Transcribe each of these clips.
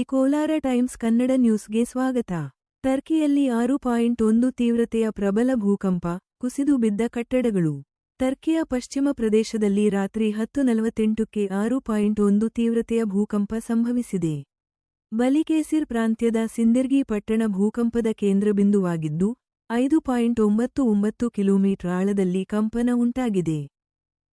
Kolar times Kannada ನ್ಯೂಸ್ಗೆ ಸ್ವಾಗತ. ಟರ್ಕಿಯಲ್ಲಿ ಆರು ಪಾಯಿಂಟ್ ಒಂದು ತೀವ್ರತೆಯ ಪ್ರಬಲ ಭೂಕಂಪ ಕುಸಿದು ಬಿದ್ದ ಕಟ್ಟಡಗಳು. ಟರ್ಕಿಯ ಪಶ್ಚಿಮ ಪ್ರದೇಶದಲ್ಲಿ ರಾತ್ರಿ ಹತ್ತು ನಲವತ್ತೆಂಟಕ್ಕೆ ಆರು ಪಾಯಿಂಟ್ ಒಂದು ತೀವ್ರತೆಯ ಭೂಕಂಪ ಸಂಭವಿಸಿದೆ. ಬಲಿಕೇಸಿರ್ ಪ್ರಾಂತ್ಯದ ಸಿಂದಿರ್ಗಿ ಪಟ್ಟಣ ಭೂಕಂಪದ ಕೇಂದ್ರಬಿಂದುವಾಗಿದ್ದು ಐದು ಪಾಯಿಂಟ್ ಒಂಬತ್ತು ಒಂಬತ್ತು ಕಿಲೋಮೀಟರ್ ಆಳದಲ್ಲಿ ಕಂಪನ ಉಂಟಾಗಿದೆ.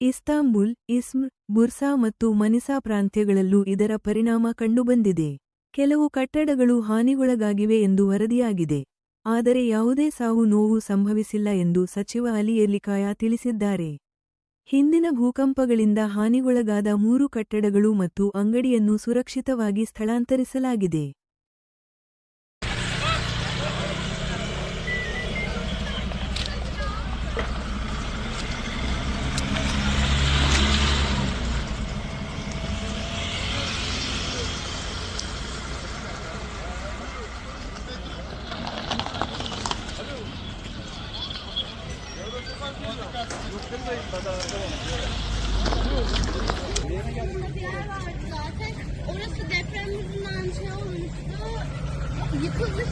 ಇಸ್ತಾಂಬುಲ್, ಇಸ್ಮ್, ಬುರ್ಸಾ ಮತ್ತು ಮನಿಸಾ ಪ್ರಾಂತ್ಯಗಳಲ್ಲೂ ಇದರ ಪರಿಣಾಮ ಕಂಡುಬಂದಿದೆ. ಕೆಲವು ಕಟ್ಟಡಗಳು ಹಾನಿಗೊಳಗಾಗಿವೆ ಎಂದು ವರದಿಯಾಗಿದೆ. ಆದರೆ ಯಾವುದೇ ಸಾವು ನೋವು ಸಂಭವಿಸಿಲ್ಲ ಎಂದು ಸಚಿವ ಅಲಿ ಎರ್ಲಿಕಾಯ ತಿಳಿಸಿದ್ದಾರೆ. ಹಿಂದಿನ ಭೂಕಂಪಗಳಿಂದ ಹಾನಿಗೊಳಗಾದ ಮೂರು ಕಟ್ಟಡಗಳು ಮತ್ತು ಅಂಗಡಿಯನ್ನು ಸುರಕ್ಷಿತವಾಗಿ ಸ್ಥಳಾಂತರಿಸಲಾಗಿದೆ. Yer vardı zaten. Orası deprem yüzünden şey olmuştu. Yıkılmış